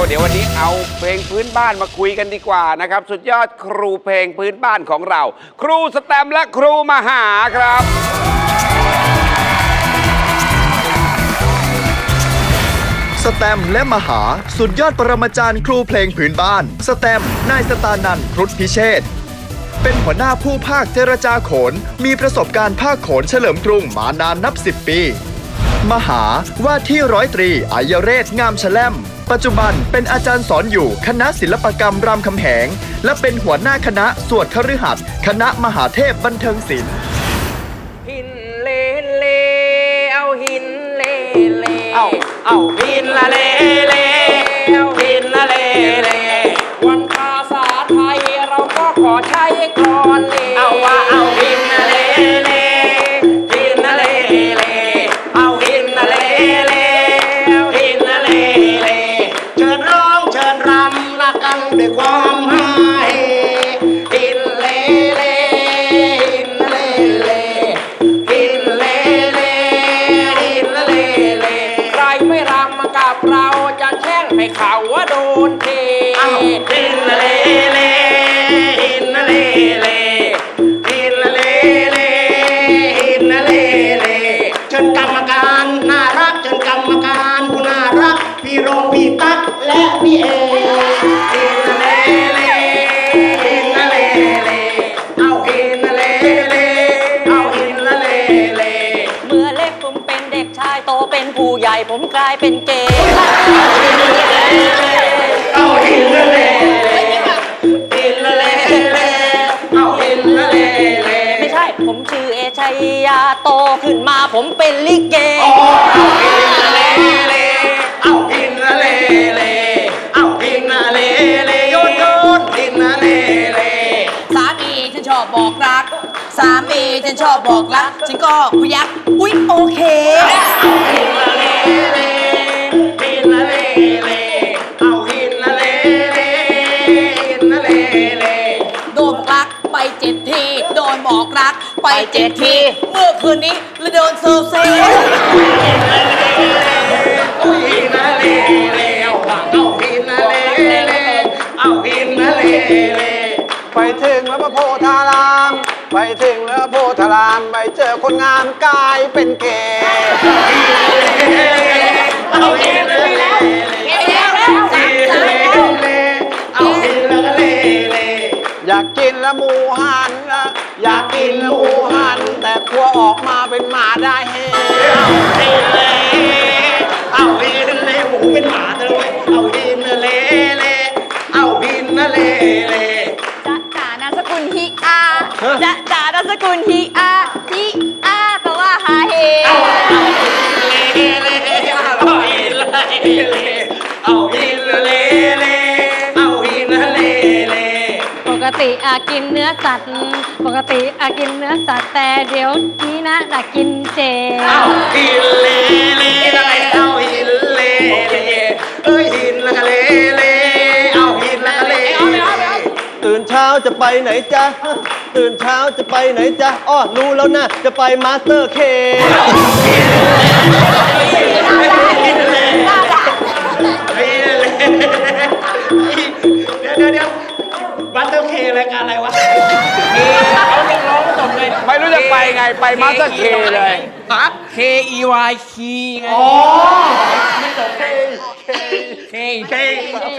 ก็เดี๋ยววันนี้เอาเพลงพื้นบ้านมาคุยกันดีกว่านะครับ สุดยอดครูเพลงพื้นบ้านของเรา ครูสแตมและครูมหาครับ สแตมและมหาสุดยอดปรมาจารย์ครูเพลงผืนบ้าน สแตมนายสตานันท์ครุฑพิเชษฐ์เป็นหัวหน้าผู้ภาคเจรจาโขน มีประสบการณ์ภาคโขนเฉลิมกรุงมานานนับ 10 ปี มหาว่าที่ร้อยตรีอายเรศงามแชล่มปัจจุบันเป็นอาจารย์สอนอยู่คณะศิลปกรรมรามคำแหง และเป็นหัวหน้าคณะสวดคฤหัสถ์คณะมหาเทพบันเทิงศิลป์หินเลเลเอาหินเลเลเอาเอาหินละเลเล ด้วยความหายหินเลเลหินเลเลหินเลเลหินเลเลใครไม่รำมากับเราจะแช่งให้เขาว่าโดนเทอ้าหินเลเลหินเลเล ผู้ใหญ่ผมกลายเป็นเกย์เอาหินละเลเลหินละเลเลเอาหินละเลเลไม่ใช่ผมชื่อเอชัยยาโตขึ้นมาผมเป็นลิเกเอาหินละเลเลเอาหินละเลเลเอาหินละเลเลโยนโยนหินละเลเลสามีฉันชอบบอกรัก สามีฉันชอบบอกรัก ฉันก็พยัก อุ๊ยโอเคหินละเลเลหินละเลเลเอาหินละเลเลหินละเลเลโดนบอกรักไปเจ็ดที โดนบอกรักไปเจ็ดที เมื่อคืนนี้แล้วโดนเซอร์เซ่เอาหินละเลเลเอาหินละเลเลเอาหินละเลเลไปถึงแล้วพระโพธาราม ไปถึงแล้วพระโพธารามไปเจอคนงามกลายเป็นเกย์เอาหินละเลเลเอาหินละเลเลอยากกินล้วหมูหันนะอยากกินล้วหมูหัน แต่ครัวออกมาเป็นหมาได้เฮเอาหินละเลยหมูเป็นหมาเลยเอาหินละเลเลเอาหินละเลยเลจ๊ ฮิอาจ๊ะจ๋านามสกุลฮิอาฮิอาแปลว่าหาเฮเอาหินละเลเอาหินละเลเอาหินละเลเลเอาหินละเลเลปกติอากินเนื้อสัตว์ ปกติอากินเนื้อสัตว์แต่เดี๋ยวนี้นะอากินเจ เอาหินเล จะไปไหนจ๊ะ ตื่นเช้าจะไปไหนจ๊ะอ้อรู้แล้วนะ จะไปมาสเตอร์เคเดี๋ยวเดี๋ยวเดี๋ยวบัตเตอร์เครายการอะไรวะเขายังร้องจบเลยไม่รู้จะไปไงไปมาสเตอร์เคเลย ฮะ K E Y คีไง อ๋อ K K ค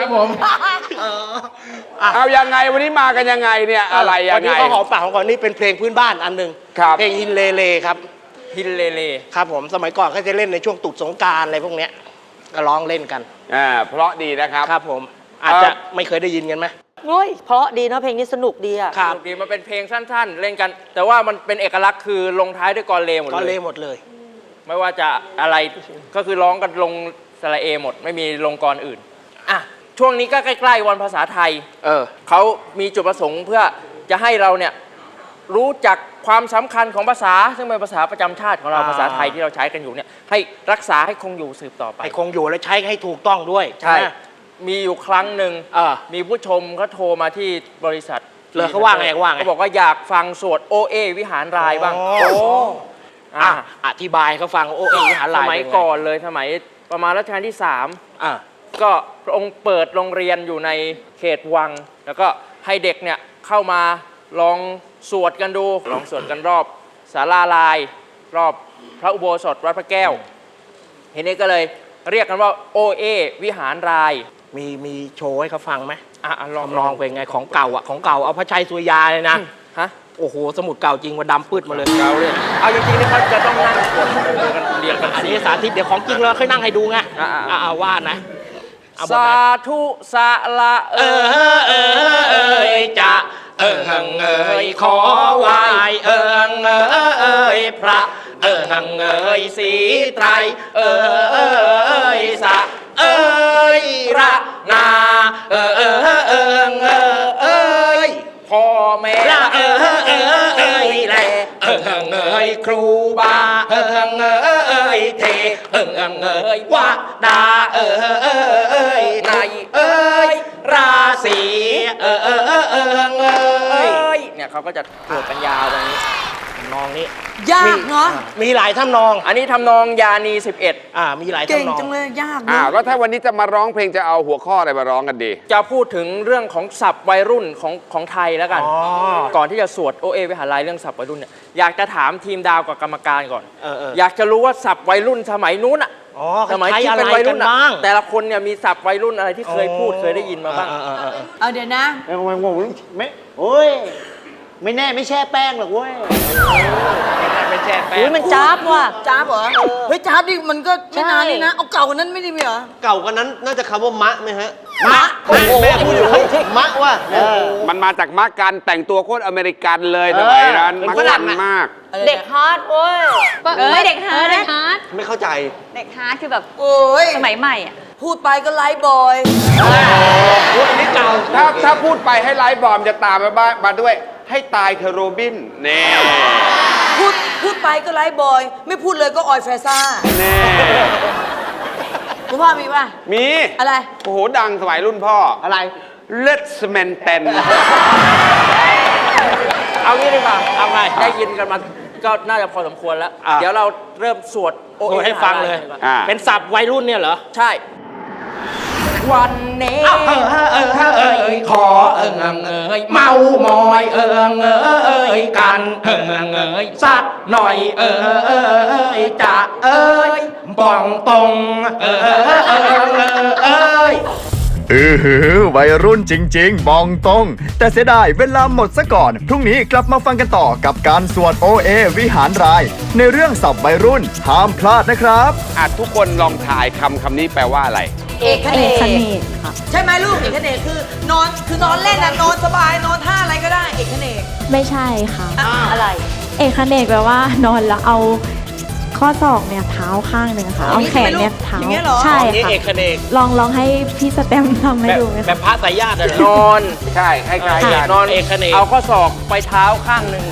รับผมเอายังไงวันนี้มากันยังไงเนี่ยอะไรยัวันงนี้ไงเขาหอมปากหอมคอนี่เป็นเพลงพื้นบ้านอันหนึ่งครับเพลงฮินเลเลครับฮินเลเลครับผมสมัยก่อนเขาจะเล่นในช่วงตรุดสงกรารอะไรพวกเนี้ยก็ร้องเล่นกันอ่าเพราะดีนะครับครับผมอาจจะไม่เคยได้ยินกันไหมโอ้ยเพราะดีนะเพลงนี้สนุกดีอะครับสนุกดีมันเป็นเพลงสั้น ๆ เล่นกัน แต่ว่ามันเป็นเอกลักษณ์คือลงท้ายด้วยกรเลหมดก็เลเล่ยหมดเลย ไม่ว่าจะอะไรก็คือร้องกันลง สระเอหมดไม่มีลงกรอื่นอะช่วงนี้ก็ใกล้ๆวันภาษาไทย เออเขามีจุดประสงค์เพื่อจะให้เราเนี่ยรู้จักความสำคัญของภาษา ซึ่งเป็นภาษาประจำชาติของเราอ่า ภาษาไทยที่เราใช้กันอยู่เนี่ยให้รักษาให้คงอยู่สืบต่อไปให้คงอยู่และใช้ให้ถูกต้องด้วยใช่ไหมมีอยู่ครั้งหนึ่ง เออ มีผู้ชมเขาโทรมาที่บริษัทเหรอเขาว่าไงเขาว่าไงเขาบอกว่าอยากฟังสวดโอเอวิหารรายบ้างอ๋อโอ้อะอะอธิบายเขาฟังโอ้เอวิหารสลายมัยเป็นไงก่อนเลยสมัย ประมาณรัชกาลที่สามอะก็พระองค์เปิดโรงเรียนอยู่ในเขตวัง แล้วก็ให้เด็กเนี่ยเข้ามาลองสวดกันดู ลองสวดกันรอบศาลาลาย รอบพระอุโบสถวัดพระแก้วทีนี้ก็เลยเรียกกันว่าโอเอวิหารรายมีมีโชว์ให้เขาฟังไหมอะอะลองทำนองเป็นไงของเก่าอะของเก่าเอาพระชัยสุริยาเลยนะ ฮะ โอ้โห สมุดเก่าจริงว่าดำปืดมาเลยเราเนี่ยเอาจริงๆนี่เขาจะต้องนั่งสวดเรียงกันเรียงกันอันนี้สาธิตเดี๋ยวของจริงเราค่อยนั่งให้ดูไงอ่าๆ อ่าว่านะเอาบทสาไหน ธุสาละเอเออ อเออเอยจะเออเงยขอไหวเออเงยพระ เออเงยสีไตรเออเอยสะเอยระนาเออเออ ยครูบาเออเงยเทเออเงยวะดาเออเออเอยในเอยราศีเออเออเออเออเงเอ้ยยเนี่ยเขาก็จะสวดกันยาวตรงนี้ทำนองนี้ยากเนาะมีหลายทำนองอันนี้ทำนองยานี 11 อ่ามีหลายเก่งทำนองจังเลยยากอ้าเนาะวแล้วถ้าวันนี้จะมาร้องเพลงจะเอาหัวข้ออะไรมาร้องกันดี จะพูดถึงเรื่องของศัพท์วัยรุ่นของของไทยแล้วกันอ๋อก่อนที่จะสวดโอเอวิหารายเรื่องศัพท์วัยรุ่นเนี่ย อยากจะถามทีมดาวกับกรรมการก่อน เออเอออยากจะรู้ว่าศัพท์วัยรุ่นสมัยนู้นอะอ๋อสมัยใช้ที่อะไรเป็นวัยรุ่นกันอะบ้างแต่ละคนเนี่ยมีศัพท์วัยรุ่นอะไรที่เคยพูดเคยได้ยินมาบ้าง เออเออเออเออเอาเดี๋ยวนะไม่โอ้ยไม่แน่ไม่แช่แป้งหรอกเว้ยไม่แช่แป้อุ้ยงมันจ้าบว่ะจ้าบเหรอ เฮ้ยจ้าบดิมันก็ไม่นานนี่นะ เอาเก่ากว่านั้นไม่ได้ไหมเหรอ เก่ากว่านั้นน่าจะคำว่ามะไหมฮะ มะโอ้โหแม่พูดอยู่มะว่าเออมันมาจากมากันแต่งตัวโคตรอเมริกันเลยสมัยนั้นเป็นมาฝรั่กันงอะมาก เด็กฮาร์ดเว้ยเออเด็กฮาร์ดเด็กฮาร์ดไม่เข้าใจ เด็กฮาร์ดคือแบบโอ้ยสมัยใหม่อะพูดไปก็ไลฟ์บอยถ้าถ้าพูดไปให้ไลฟ์บอมจะตามมาบ้านมาด้วย ให้ตายเธอะโรบินเน่พูดพูดไปก็ไลฟ์บอย ไม่พูดเลยก็ออยแฟซ่าเน่คุณ พ่อมีป่ะ มี อะไร โอ้โห ดังสมัยรุ่นพ่อ อะไรเลดสแมนเตนเอางี้ดีกว่าเอาไงได้ยินกันมาก็น่าจะพอสมควรแล้ว อะเดี๋ยวเราเริ่มสวดโอโอ้เอให้ฟังเลยวิหารายกันดีกว่าอ่าเป็นศัพท์วัยรุ่นเนี่ยเหรอ ใช่ วันนี้เออเออเออเออขอเออเออเมามอยเออเออกันเออเออสักหน่อยเออเออจะเอ้ยบ่องตรงเออเออเออเอ้ยอือหือวัยรุ่นจริง ๆ บองตรง แต่เสียดายเวลาหมดซะก่อน พรุ่งนี้กลับมาฟังกันต่อกับการสวดโอเอวิหารราย ในเรื่องสับวัยรุ่นห้ามพลาดนะครับอะทุกคนลองถ่ายคำคำนี้แปลว่าอะไร เอกเนกกเนกค่ะ ใช่ไหมลูกเอกเนกคือนอนคือนอนเล่นนะนอนสบายนอนท่าอะไรก็ได้เอกเนกไม่ใช่ค่ะ อะไร เอกเนกแปลว่านอนแล้วเอาข้อศอกเนี่ยเท้าข้างหนึ่งค่ะเอาแขนเนี่ยเท้าอย่างเงี้เหรอ ใช่นี่ค่ะเอกเนกลองลองให้พี่สแตมทำให้แบบดูไหมแบคะ บพระสายญาติอะเหรนออนใช่คล้ายๆกันนอนเอกเนก เอาข้อศอกไปเท้าข้างหนึ่ง